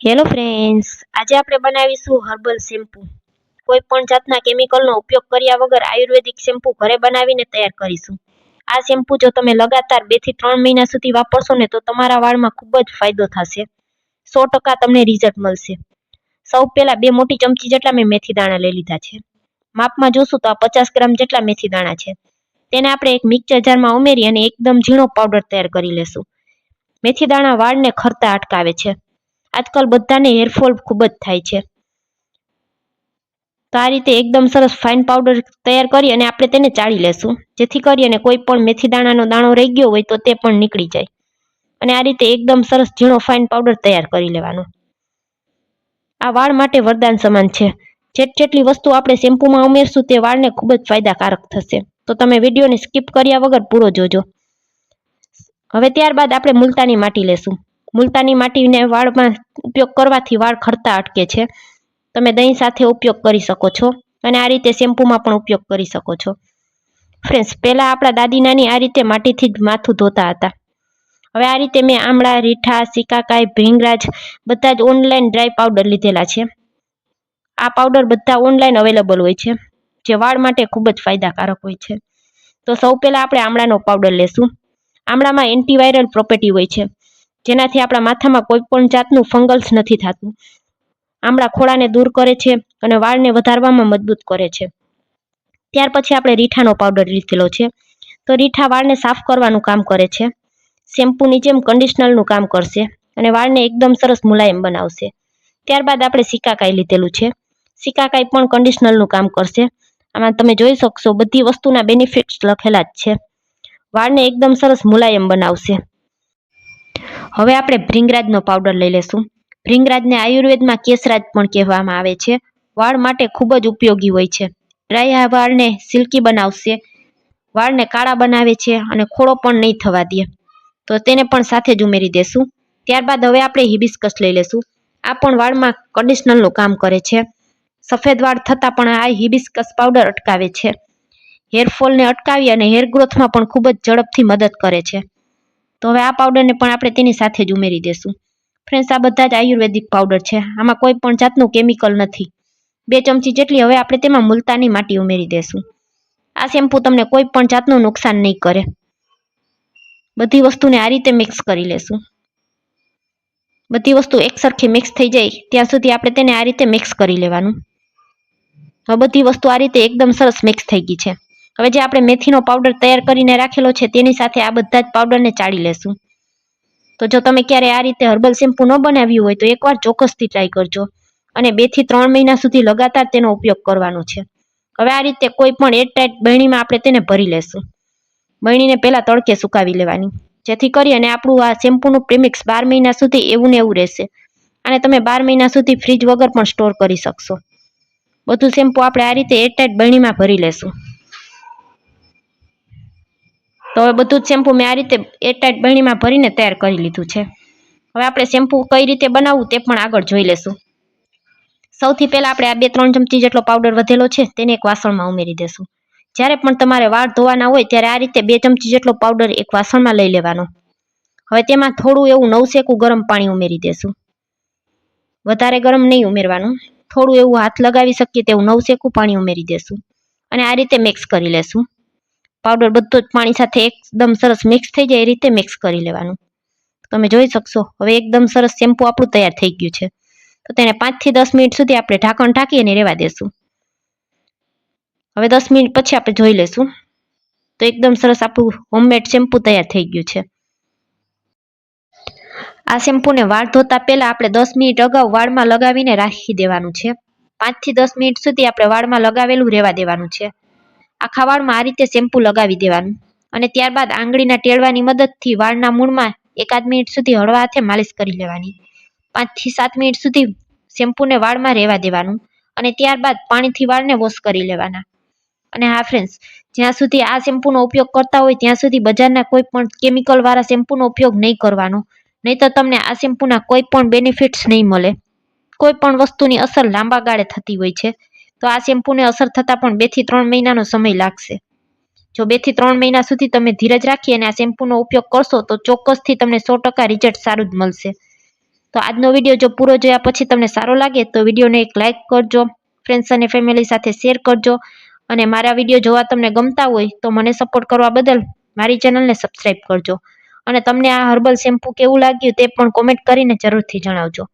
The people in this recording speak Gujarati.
હેલો ફ્રેન્ડ્સ આજે આપણે બનાવીશું હર્બલ શેમ્પૂ કોઈ પણ જાતના કેમિકલનો ઉપયોગ કર્યા વગર આયુર્વેદિક શેમ્પૂ ઘરે બનાવીને તૈયાર કરીશું. આ શેમ્પૂ જો તમે લગાતાર બેથી ત્રણ મહિના સુધી વાપરશો ને તો તમારા વાળમાં ખૂબ જ ફાયદો થશે. સો ટકા તમને રિઝલ્ટ મળશે. સૌ પહેલાં બે મોટી ચમચી જેટલા મેં મેથી દાણા લઈ લીધા છે. માપમાં જોશું તો આ પચાસ ગ્રામ જેટલા મેથી દાણા છે. તેને આપણે એક મિક્સર જારમાં ઉમેરી અને એકદમ ઝીણો પાવડર તૈયાર કરી લેશું. મેથી દાણા વાળને ખરતા અટકાવે છે. આજકાલ બધાને હેરફોલ ખૂબ જ થાય છે. તો આ રીતે એકદમ સરસ ફાઇન પાવડર તૈયાર કરી અને આપણે તેને ચાળી લેશું. જેથી કરી અને કોઈ પણ મેથી દાણાનો દાણો રહી ગયો હોય તો તે પણ નીકળી જાય. અને આ રીતે એકદમ સરસ ઝીણો ફાઇન પાવડર તૈયાર કરી લેવાનો. આ વાળ માટે વરદાન સમાન છે. જેટ જેટલી વસ્તુ આપણે શેમ્પૂમાં ઉમેરશું તે વાળને ખૂબ જ ફાયદાકારક થશે. તો તમે વિડીયોને સ્કીપ કર્યા વગર પૂરો જોજો. હવે ત્યારબાદ આપણે મુલતાની માટી લેશું. મુલતાની માટીને વાળમાં ઉપયોગ કરવાથી વાળ ખરતા અટકે છે. તમે દહીં સાથે ઉપયોગ કરી શકો છો અને આ રીતે શેમ્પૂમાં પણ ઉપયોગ કરી શકો છો. ફ્રેન્ડ્સ, પહેલાં આપણા દાદી નાની આ રીતે માટીથી જ માથું ધોતા હતા. હવે આ રીતે મેં આમળા, રીઠા સિકાકાઈ ભીંગરાજ બધા જ ઓનલાઈન ડ્રાય પાવડર લીધેલા છે. આ પાવડર બધા ઓનલાઈન અવેલેબલ હોય છે, જે વાળ માટે ખૂબ જ ફાયદાકારક હોય છે. તો સૌ પહેલાં આપણે આમળાનો પાવડર લેશું. આમળામાં એન્ટીવાયરલ પ્રોપર્ટી હોય છે. જેનાથી આપણા માથામાં કોઈ પણ જાતનું ફંગલ્સ નથી થતું. આમળા ખોળાને દૂર કરે છે અને વાળને વધારવામાં મજબૂત કરે છે. ત્યાર પછી આપણે રીઠાનો પાવડર લીધેલો છે. તો રીઠા વાળને સાફ કરવાનું કામ કરે છે. શેમ્પૂની જેમ કન્ડિશનરનું કામ કરશે અને વાળને એકદમ સરસ મુલાયમ બનાવશે. ત્યારબાદ આપણે સિકાકાઈ લીધેલું છે. સિકાકાઈ પણ કન્ડિશનરનું કામ કરશે. આમાં તમે જોઈ શકશો બધી વસ્તુના બેનિફિટ્સ લખેલા જ છે. વાળને એકદમ સરસ મુલાયમ બનાવશે. હવે આપણે ભ્રિંગરાજનો પાવડર લઈ લેશું. ભ્રિંગરાજને આયુર્વેદમાં કેસરાજ પણ કહેવામાં આવે છે. વાળ માટે ખૂબ જ ઉપયોગી હોય છે. ડ્રાય વાળને સિલ્કી બનાવશે. વાળને કાળા બનાવે છે અને ખોળો પણ નહીં થવા દે. તો તેને પણ સાથે જ ઉમેરી દેશું. ત્યારબાદ હવે આપણે હિબિસ્કસ લઈ લેશું. આ પણ વાળમાં કન્ડિશનરનું કામ કરે છે. સફેદ વાળ થતાં પણ આ હિબિસ્કસ પાવડર અટકાવે છે. હેરફોલને અટકાવી અને હેર ગ્રોથમાં પણ ખૂબ જ ઝડપથી મદદ કરે છે. તો હવે આ પાવડરને પણ આપણે તેની સાથે જ ઉમેરી દેશું. ફ્રેન્ડ્સ આ બધા જ આયુર્વેદિક પાવડર છે. આમાં કોઈ પણ જાતનું કેમિકલ નથી. બે ચમચી જેટલી હવે આપણે તેમાં મુલતાની માટી ઉમેરી દેશું. આ શેમ્પૂ તમને કોઈ પણ જાતનું નુકસાન નહીં કરે. બધી વસ્તુને આ રીતે મિક્સ કરી લેશું. બધી વસ્તુ એકસરખી મિક્સ થઈ જાય, ત્યાં સુધી આપણે તેને આ રીતે મિક્સ કરી લેવાનું. હવે બધી વસ્તુ આ રીતે એકદમ સરસ મિક્સ થઈ ગઈ છે. હવે જે આપણે મેથીનો પાવડર તૈયાર કરીને રાખેલો છે, તેની સાથે આ બધા જ પાવડરને ચાળી લેશું. તો જો તમે ક્યારે આ રીતે હર્બલ શેમ્પૂ ન બનાવ્યું હોય, તો એકવાર ચોક્કસથી ટ્રાય કરજો. અને બેથી ત્રણ મહિના સુધી લગાતાર તેનો ઉપયોગ કરવાનો છે. હવે આ રીતે કોઈ પણ એરટાઈટ બહેણીમાં આપણે તેને ભરી લેશું. બહેણીને પહેલાં તડકે સુકાવી લેવાની. જેથી કરી અને આપણું આ શેમ્પૂનું પ્રેમિક્સ બાર મહિના સુધી એવું ને એવું રહેશે. અને તમે બાર મહિના સુધી ફ્રીજ વગર પણ સ્ટોર કરી શકશો. બધું શેમ્પૂ આપણે આ રીતે એરટાઈટ બહેણીમાં ભરી લેશું. તો હવે બધું જ શેમ્પૂ મેં આ રીતે એરટાઈટ બરણીમાં ભરીને તૈયાર કરી લીધું છે. હવે આપણે શેમ્પૂ કઈ રીતે બનાવવું તે પણ આગળ જોઈ લેશું. સૌથી પહેલાં આપણે આ બે ત્રણ ચમચી જેટલો પાવડર વધેલો છે તેને એક વાસણમાં ઉમેરી દેશું. જ્યારે પણ તમારે વાળ ધોવાના હોય ત્યારે આ રીતે બે ચમચી જેટલો પાવડર એક વાસણમાં લઈ લેવાનો. હવે તેમાં થોડું એવું નવસેકું ગરમ પાણી ઉમેરી દેશું. વધારે ગરમ નહીં ઉમેરવાનું. થોડું એવું હાથ લગાવી શકીએ તેવું નવસેકું પાણી ઉમેરી દેશું. અને આ રીતે મિક્સ કરી લેશું. પાવડર બધો જ પાણી સાથે એકદમ સરસ મિક્સ થઈ જાય એ રીતે મિક્સ કરી લેવાનું. તમે જોઈ શકશો. હવે એકદમ સરસ શેમ્પુ આપણું તૈયાર થઈ ગયું છે. તો તેને પાંચથી દસ મિનિટ સુધી આપણે ઢાંકણ ઢાંકી અને રહેવા દેશું. હવે દસ મિનિટ પછી આપણે જોઈ લેશું. તો એકદમ સરસ આપણું હોમમેડ શેમ્પુ તૈયાર થઈ ગયું છે. આ શેમ્પૂને વાળ ધોતા પહેલા આપણે દસ મિનિટ અગાઉ વાળમાં લગાવીને રાખી દેવાનું છે. પાંચથી દસ મિનિટ સુધી આપણે વાળમાં લગાવેલું રહેવા દેવાનું છે. આખા વાળમાં આ રીતે શેમ્પૂ લગાવી દેવાનું. અને ત્યારબાદ આંગળીના ટેળવાની મદદથી વાળના મૂળમાં એકાદ મિનિટ સુધી હળવા હાથે માલિશ કરી લેવાની. પાંચથી સાત મિનિટ સુધી શેમ્પૂને વાળમાં રહેવા દેવાનું અને ત્યારબાદ પાણીથી વાળને વોશ કરી લેવાના. અને હા ફ્રેન્ડ્સ જ્યાં સુધી આ શેમ્પૂનો ઉપયોગ કરતા હોય ત્યાં સુધી બજારના કોઈ પણ કેમિકલ વાળા શેમ્પૂનો ઉપયોગ નહીં કરવાનો. નહીં તો તમને આ શેમ્પૂના કોઈ પણ બેનિફિટ્સ નહીં મળે. કોઈ પણ વસ્તુની અસર લાંબા ગાળે થતી હોય છે. તો આ શેમ્પૂને અસર થતાં પણ બેથી ત્રણ મહિનાનો સમય લાગશે. જો બેથી ત્રણ મહિના સુધી તમે ધીરજ રાખી અને આ શેમ્પૂનો ઉપયોગ કરશો, તો ચોક્કસથી તમને સો ટકા રિઝલ્ટ સારું જ મળશે. તો આજનો વીડિયો જો પૂરો જોયા પછી તમને સારો લાગે, તો વિડીયોને એક લાઇક કરજો, ફ્રેન્ડ્સ અને ફેમિલી સાથે શેર કરજો. અને મારા વીડિયો જોવા તમને ગમતા હોય, તો મને સપોર્ટ કરવા બદલ મારી ચેનલને સબસ્ક્રાઈબ કરજો. અને તમને આ હર્બલ શેમ્પૂ કેવું લાગ્યું તે પણ કોમેન્ટ કરીને જરૂરથી જણાવજો.